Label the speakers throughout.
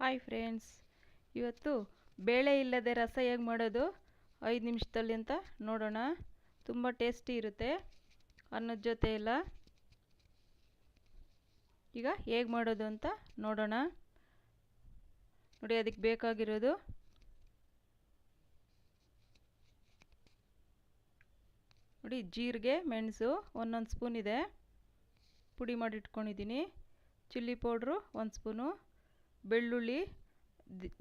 Speaker 1: Hi friends ಇವತ್ತು ಬೇಳೆ ಇಲ್ಲದೆ ರಸ ಹೇಗೆ ಮಾಡೋದು? ಐದು ನಿಮಿಷದಲ್ಲಿ ಅಂತ ನೋಡೋಣ. ತುಂಬ ಟೇಸ್ಟಿ ಇರುತ್ತೆ. ಅನ್ನದ ಜೊತೆ ಎಲ್ಲ. ಈಗ ಹೇಗೆ ಮಾಡೋದು ಅಂತ ನೋಡೋಣ. ನೋಡಿ ಅದಕ್ಕೆ ಬೇಕಾಗಿರೋದು. ನೋಡಿ ಜೀರಿಗೆ, ಮೆಣಸು ಒಂದೊಂದು ಸ್ಪೂನ್ ಇದೆ. ಪುಡಿ ಮಾಡಿ ಇಟ್ಕೊಂಡಿದ್ದೀನಿ ಚಿಲ್ಲಿ ಪೌಡ್ರು ಒಂದು ಸ್ಪೂನು ಬೆಳ್ಳುಳ್ಳಿ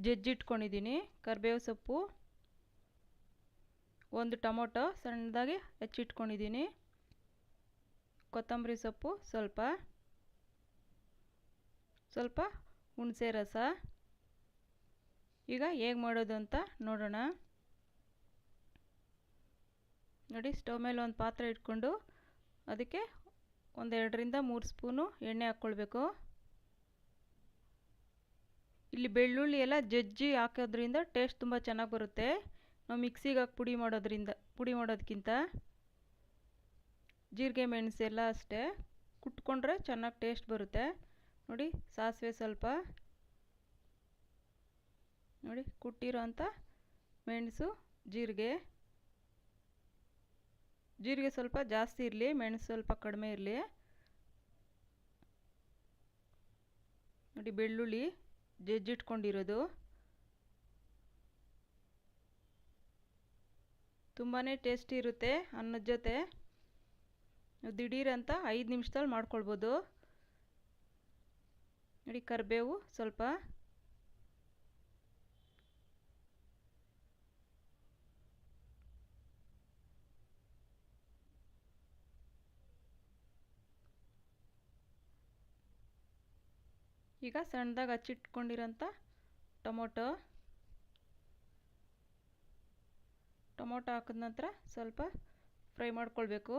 Speaker 1: ಜಜ್ಜಿಟ್ಕೊಂಡಿದ್ದೀನಿ ಕರಿಬೇವು ಸೊಪ್ಪು, ಒಂದು ಟೊಮೊಟೊ ಸಣ್ಣದಾಗಿ ಹೆಚ್ಚಿಟ್ಕೊಂಡಿದ್ದೀನಿ ಕೊತ್ತಂಬರಿ ಸೊಪ್ಪು ಸ್ವಲ್ಪ ಸ್ವಲ್ಪ ಹುಣಸೆ ರಸ. ಈಗ ಹೇಗೆ ಮಾಡೋದು ಅಂತ ನೋಡೋಣ. ನೋಡಿ ಸ್ಟವ್ ಮೇಲೆ ಒಂದು ಪಾತ್ರೆ ಇಟ್ಕೊಂಡು ಅದಕ್ಕೆ ಒಂದೆರಡರಿಂದ ಮೂರು ಸ್ಪೂನು ಎಣ್ಣೆ ಹಾಕ್ಕೊಳ್ಬೇಕು. ಇಲ್ಲಿ ಬೆಳ್ಳುಳ್ಳಿ ಎಲ್ಲ ಜಜ್ಜಿ ಹಾಕೋದ್ರಿಂದ ಟೇಸ್ಟ್ ತುಂಬ ಚೆನ್ನಾಗಿ ಬರುತ್ತೆ. ನಾವು ಮಿಕ್ಸಿಗೆ ಹಾಕಿ ಪುಡಿ ಮಾಡೋದ್ರಿಂದ, ಪುಡಿ ಮಾಡೋದಕ್ಕಿಂತ ಜೀರಿಗೆ ಮೆಣಸು ಎಲ್ಲ ಅಷ್ಟೇ ಕುಟ್ಕೊಂಡ್ರೆ ಚೆನ್ನಾಗಿ ಟೇಸ್ಟ್ ಬರುತ್ತೆ. ನೋಡಿ ಸಾಸಿವೆ ಸ್ವಲ್ಪ ನೋಡಿ ಕುಟ್ಟಿರೋ ಅಂಥ ಮೆಣಸು, ಜೀರಿಗೆ. ಜೀರಿಗೆ ಸ್ವಲ್ಪ ಜಾಸ್ತಿ ಇರಲಿ, ಮೆಣಸು ಸ್ವಲ್ಪ ಕಡಿಮೆ ಇರಲಿ. ನೋಡಿ ಬೆಳ್ಳುಳ್ಳಿ. ಜಜ್ಜಿಟ್ಕೊಂಡಿರೋದು ತುಂಬಾ ಟೇಸ್ಟಿ ಇರುತ್ತೆ ಅನ್ನದ ಜೊತೆ. ದಿಢೀರಂತ ಐದು ನಿಮಿಷದಲ್ಲಿ ಮಾಡ್ಕೊಳ್ಬೋದು. ನೋಡಿ ಕರಿಬೇವು ಸ್ವಲ್ಪ. ಈಗ ಸಣ್ಣದಾಗಿ ಹಚ್ಚಿಟ್ಕೊಂಡಿರೋಂಥ ಟೊಮೊಟೊ. ಟೊಮೊಟೊ ಹಾಕಿದ ನಂತರ ಸ್ವಲ್ಪ ಫ್ರೈ ಮಾಡ್ಕೊಳ್ಬೇಕು.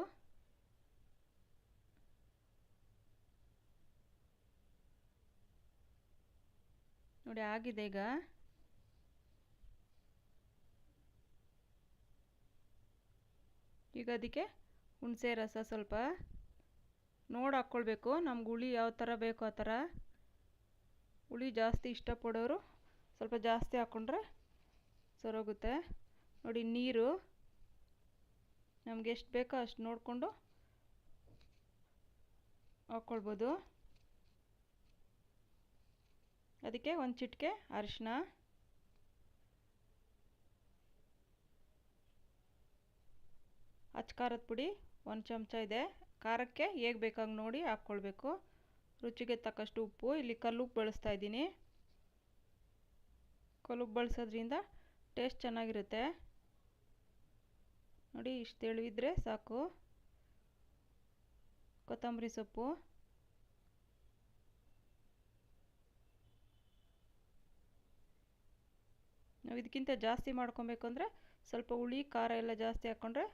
Speaker 1: ನೋಡಿ ಆಗಿದೆ ಈಗ. ಈಗ ಅದಕ್ಕೆ ಹುಣಸೆ ರಸ ಸ್ವಲ್ಪ. ನೋಡಿ ಹಾಕ್ಕೊಳ್ಬೇಕು, ನಮ್ಗೆ ಹುಳಿ ಯಾವ ಥರ ಬೇಕೋ ಆ ಥರ ಹುಳಿ ಜಾಸ್ತಿ ಇಷ್ಟಪಡೋರು ಸ್ವಲ್ಪ ಜಾಸ್ತಿ ಹಾಕ್ಕೊಂಡ್ರೆ ಸರೋಗುತ್ತೆ. ನೋಡಿ ನೀರು. ನಮ್ಗೆ ಎಷ್ಟು ಬೇಕೋ ಅಷ್ಟು ನೋಡಿಕೊಂಡು ಹಾಕ್ಕೊಳ್ಬೋದು ಅದಕ್ಕೆ ಒಂದು ಚಿಟಿಕೆ ಅರಿಶಿನ. ಖಾರದ ಪುಡಿ ಒಂದು ಚಮಚ ಇದೆ. ಖಾರಕ್ಕೆ ಹೇಗೆ ಬೇಕಾಗಿ ನೋಡಿ ಹಾಕ್ಕೊಳ್ಬೇಕು ರುಚಿಗೆ ತಕ್ಕಷ್ಟು ಉಪ್ಪು. ಇಲ್ಲಿ ಕಲ್ಲುಪ್ಪು ಬಳಸ್ತಾ ಇದ್ದೀನಿ. ಕಲ್ಲುಪ್ಪು ಬಳಸೋದ್ರಿಂದ ಟೇಸ್ಟ್ ಚೆನ್ನಾಗಿರುತ್ತೆ. ನೋಡಿ, ಇಷ್ಟು ತೆಳುವಿದ್ರೆ ಸಾಕು. ಕೊತ್ತಂಬರಿ ಸೊಪ್ಪು. ನಾವು ಇದಕ್ಕಿಂತ ಜಾಸ್ತಿ ಮಾಡ್ಕೊಬೇಕು ಅಂದರೆ ಸ್ವಲ್ಪ ಹುಳಿ, ಖಾರ ಎಲ್ಲ ಜಾಸ್ತಿ ಹಾಕ್ಕೊಂಡ್ರೆ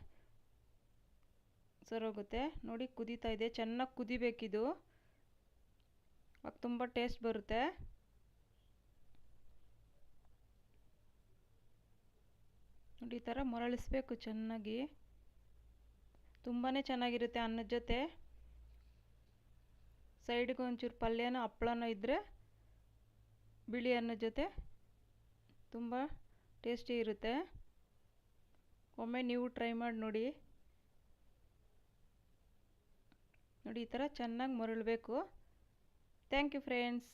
Speaker 1: ಸರೋಗುತ್ತೆ. ನೋಡಿ, ಕುದೀತಾ ಇದೆ. ಚೆನ್ನಾಗಿ ಕುದಿಬೇಕಿದು. ತುಂಬ ಟೇಸ್ಟ್ ಬರುತ್ತೆ. ನೋಡಿ, ಈ ಥರ ಮರಳಿಸ್ಬೇಕು ಚೆನ್ನಾಗಿ. ತುಂಬಾ ಚೆನ್ನಾಗಿರುತ್ತೆ ಅನ್ನದ ಜೊತೆ. ಸೈಡ್ಗೆ ಒಂಚೂರು ಪಲ್ಯನೋ ಹಪ್ಳನೋ ಇದ್ದರೆ ಬಿಳಿ ಅನ್ನದ ಜೊತೆ ತುಂಬ ಟೇಸ್ಟಿ ಇರುತ್ತೆ. ಒಮ್ಮೆ ನೀವು ಟ್ರೈ ಮಾಡಿ ನೋಡಿ. ನೋಡಿ, ಈ ಥರ ಚೆನ್ನಾಗಿ ಮರಳಬೇಕು. Thank you friends.